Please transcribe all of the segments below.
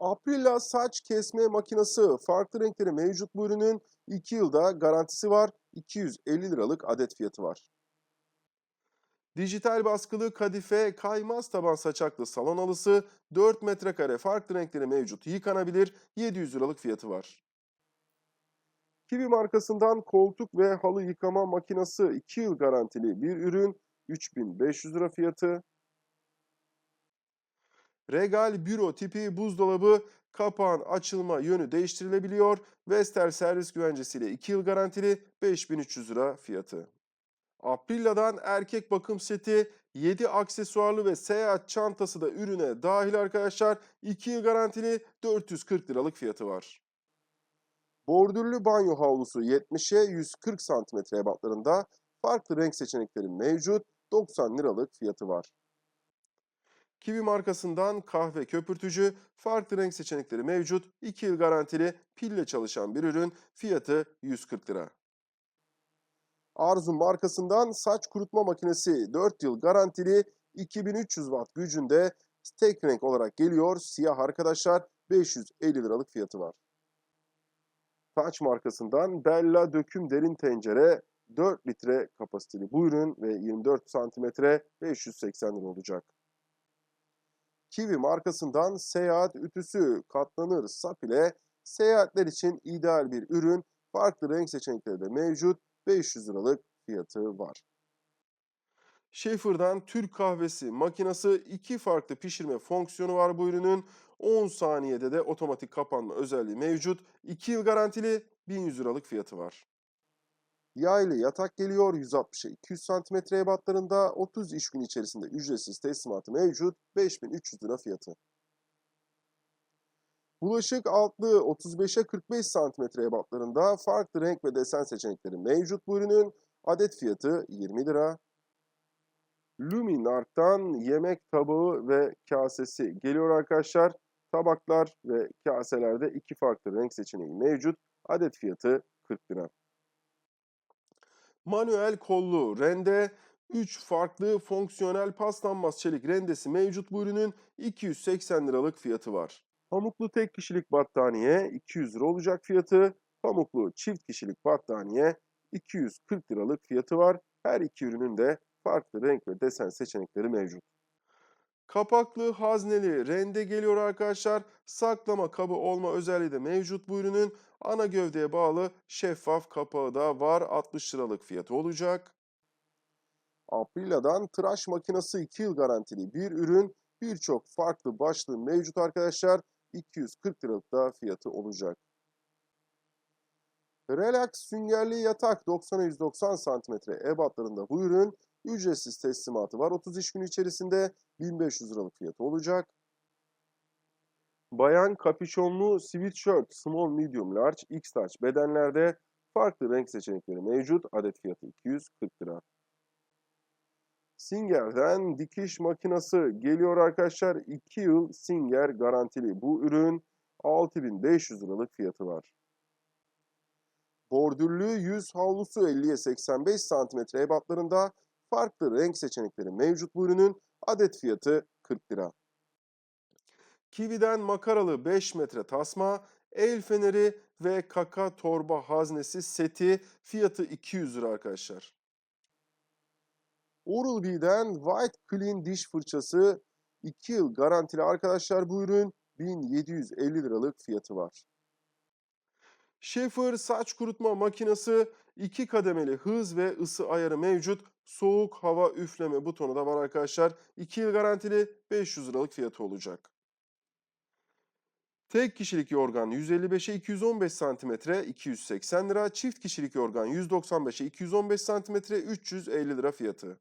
Aprila saç kesme makinesi farklı renkleri mevcut bu ürünün 2 yılda garantisi var. 250 liralık adet fiyatı var. Dijital baskılı kadife kaymaz taban saçaklı salon halısı 4 metrekare farklı renkleri mevcut yıkanabilir 700 liralık fiyatı var. Kiwi markasından koltuk ve halı yıkama makinesi 2 yıl garantili bir ürün 3500 lira fiyatı. Regal büro tipi buzdolabı kapağın açılma yönü değiştirilebiliyor. Vestel servis güvencesiyle 2 yıl garantili 5300 lira fiyatı. Aprilia'dan erkek bakım seti 7 aksesuarlı ve seyahat çantası da ürüne dahil arkadaşlar. 2 yıl garantili 440 liralık fiyatı var. Bordürlü banyo havlusu 70'e 140 cm ebatlarında farklı renk seçenekleri mevcut. 90 liralık fiyatı var. Kiwi markasından kahve köpürtücü farklı renk seçenekleri mevcut. 2 yıl garantili pille çalışan bir ürün fiyatı 140 lira. Arzu markasından saç kurutma makinesi 4 yıl garantili 2300 watt gücünde tek renk olarak geliyor. Siyah arkadaşlar 550 liralık fiyatı var. Taç markasından Bella döküm derin tencere 4 litre kapasiteli bu ürün ve 24 santimetre 580 lira olacak. Kiwi markasından seyahat ütüsü katlanır sap ile seyahatler için ideal bir ürün. Farklı renk seçenekleri de mevcut. 500 liralık fiyatı var. Schaefer'dan Türk kahvesi makinesi iki farklı pişirme fonksiyonu var bu ürünün. 10 saniyede de otomatik kapanma özelliği mevcut. 2 yıl garantili 1100 liralık fiyatı var. Yaylı yatak geliyor 160'a 200 cm ebatlarında 30 iş günü içerisinde ücretsiz teslimatı mevcut 5300 lira fiyatı. Bulaşık altlığı 35'e 45 cm ebatlarında farklı renk ve desen seçenekleri mevcut bu ürünün adet fiyatı 20 lira. Luminark'tan yemek tabağı ve kasesi geliyor arkadaşlar. Tabaklar ve kaselerde iki farklı renk seçeneği mevcut. Adet fiyatı 40 lira. Manuel kollu rende 3 farklı fonksiyonel paslanmaz çelik rendesi mevcut bu ürünün 280 liralık fiyatı var. Pamuklu tek kişilik battaniye 200 lira olacak fiyatı. Pamuklu çift kişilik battaniye 240 liralık fiyatı var. Her iki ürünün de farklı renk ve desen seçenekleri mevcut. Kapaklı hazneli rende geliyor arkadaşlar. Saklama kabı olma özelliği de mevcut bu ürünün. Ana gövdeye bağlı şeffaf kapağı da var. 60 liralık fiyatı olacak. Aprila'dan tıraş makinesi 2 yıl garantili bir ürün. Birçok farklı başlığı mevcut arkadaşlar. 240 liralık da fiyatı olacak. Relax süngerli yatak 90'a 190 cm ebatlarında bu ürün ücretsiz teslimatı var. 30 iş günü içerisinde 1500 liralık fiyatı olacak. Bayan kapüşonlu sweatshirt small medium large x large bedenlerde farklı renk seçenekleri mevcut. Adet fiyatı 240 lira. Singer'den dikiş makinesi geliyor arkadaşlar. 2 yıl Singer garantili bu ürün 6500 liralık fiyatı var. Bordürlü yüz havlusu 50'ye 85 cm ebatlarında farklı renk seçenekleri mevcut bu ürünün adet fiyatı 40 lira. Kiwi'den makaralı 5 metre tasma, el feneri ve kaka torba haznesi seti fiyatı 200 lira arkadaşlar. Oral-B'den White Clean diş fırçası 2 yıl garantili arkadaşlar bu ürün 1750 liralık fiyatı var. Schaefer saç kurutma makinesi 2 kademeli hız ve ısı ayarı mevcut. Soğuk hava üfleme butonu da var arkadaşlar. 2 yıl garantili 500 liralık fiyatı olacak. Tek kişilik yorgan 155'e 215 cm 280 lira. Çift kişilik yorgan 195'e 215 cm 350 lira fiyatı.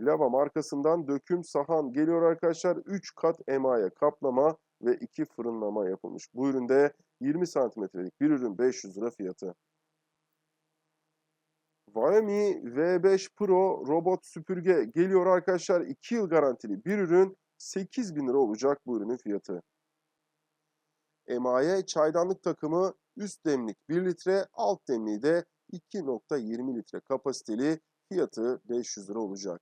Lava markasından döküm sahan geliyor arkadaşlar. 3 kat emaye kaplama ve 2 fırınlama yapılmış. Bu üründe 20 santimetrelik bir ürün 500 lira fiyatı. Xiaomi V5 Pro robot süpürge geliyor arkadaşlar. 2 yıl garantili bir ürün 8000 lira olacak bu ürünün fiyatı. Emaye çaydanlık takımı üst demlik 1 litre, alt demliği de 2.20 litre kapasiteli fiyatı 500 lira olacak.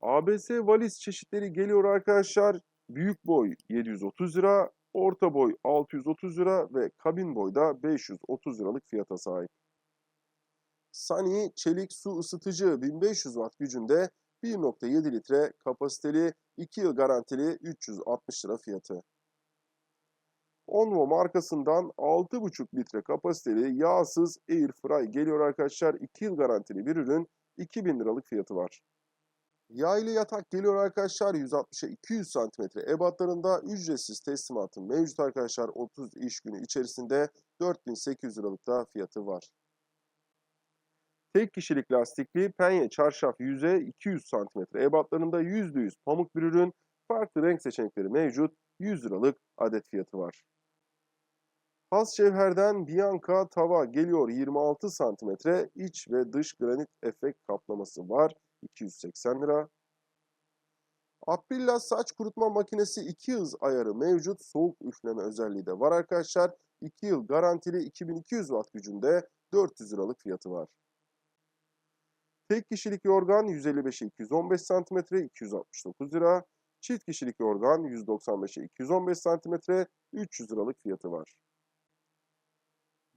ABS valiz çeşitleri geliyor arkadaşlar. Büyük boy 730 lira, orta boy 630 lira ve kabin boyda 530 liralık fiyata sahip. Sunny çelik su ısıtıcı 1500 watt gücünde 1.7 litre kapasiteli 2 yıl garantili 360 lira fiyatı. Onvo markasından 6.5 litre kapasiteli yağsız air fry geliyor arkadaşlar. 2 yıl garantili bir ürün 2000 liralık fiyatı var. Yaylı yatak geliyor arkadaşlar 160'a 200 cm ebatlarında ücretsiz teslimatın mevcut arkadaşlar 30 iş günü içerisinde 4800 liralık da fiyatı var. Tek kişilik lastikli penye çarşaf yüze 200 cm ebatlarında %100 pamuk bir ürün. Farklı renk seçenekleri mevcut. 100 liralık adet fiyatı var. Has Cevher'den Bianca tava geliyor 26 cm iç ve dış granit efekt kaplaması var 280 lira. Aprilla saç kurutma makinesi 2 hız ayarı mevcut soğuk üfleme özelliği de var arkadaşlar. 2 yıl garantili 2200 watt gücünde 400 liralık fiyatı var. Tek kişilik yorgan 155'e 215 cm 269 lira. Çift kişilik yorgan 195'e 215 cm 300 liralık fiyatı var.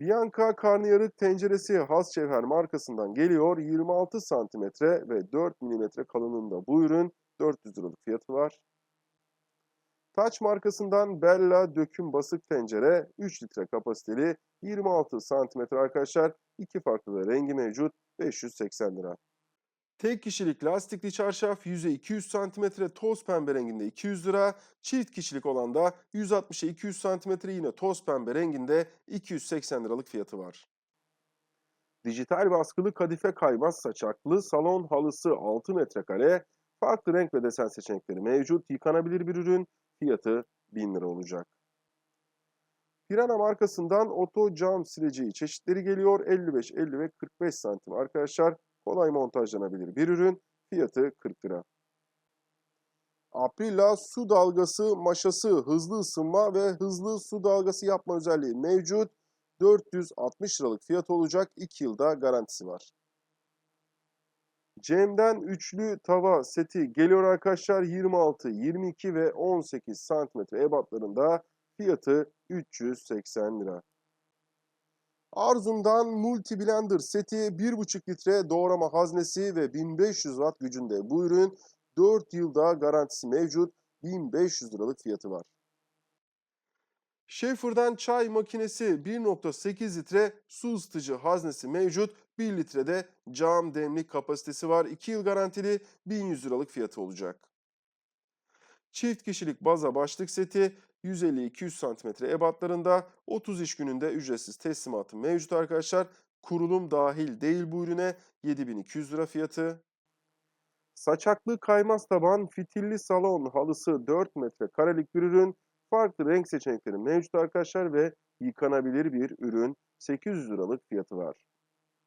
Bianca karnıyarık tenceresi Has Cevher markasından geliyor. 26 cm ve 4 mm kalınlığında bu ürün 400 liralık fiyatı var. Taç markasından Bella döküm basık tencere 3 litre kapasiteli 26 cm arkadaşlar. İki farklı da rengi mevcut 580 lira. Tek kişilik lastikli çarşaf yüze 200 cm toz pembe renginde 200 lira. Çift kişilik olan da 160'a 200 cm yine toz pembe renginde 280 liralık fiyatı var. Dijital baskılı kadife kaymaz saçaklı salon halısı 6 metrekare. Farklı renk ve desen seçenekleri mevcut. Yıkanabilir bir ürün. Fiyatı 1000 lira olacak. Pirana markasından oto cam sileceği çeşitleri geliyor. 55, 50 ve 45 santim arkadaşlar. Kolay montajlanabilir bir ürün. Fiyatı 40 lira. Aprila su dalgası maşası hızlı ısınma ve hızlı su dalgası yapma özelliği mevcut. 460 liralık fiyat olacak. 2 yılda garantisi var. Cem'den üçlü tava seti geliyor arkadaşlar. 26, 22 ve 18 santimetre ebatlarında fiyatı 380 lira. Arzum'dan Multi Blender seti 1,5 litre doğrama haznesi ve 1500 watt gücünde bu ürün 4 yılda garantisi mevcut 1500 liralık fiyatı var. Schaefer'dan çay makinesi 1.8 litre su ısıtıcı haznesi mevcut. 1 litrede cam demlik kapasitesi var. 2 yıl garantili 1100 liralık fiyatı olacak. Çift kişilik baza başlık seti 150-200 cm ebatlarında 30 iş gününde ücretsiz teslimatı mevcut arkadaşlar. Kurulum dahil değil bu ürüne 7200 lira fiyatı. Saçaklı kaymaz taban fitilli salon halısı 4 metre karelik bir ürün. Farklı renk seçenekleri mevcut arkadaşlar ve yıkanabilir bir ürün. 800 liralık fiyatı var.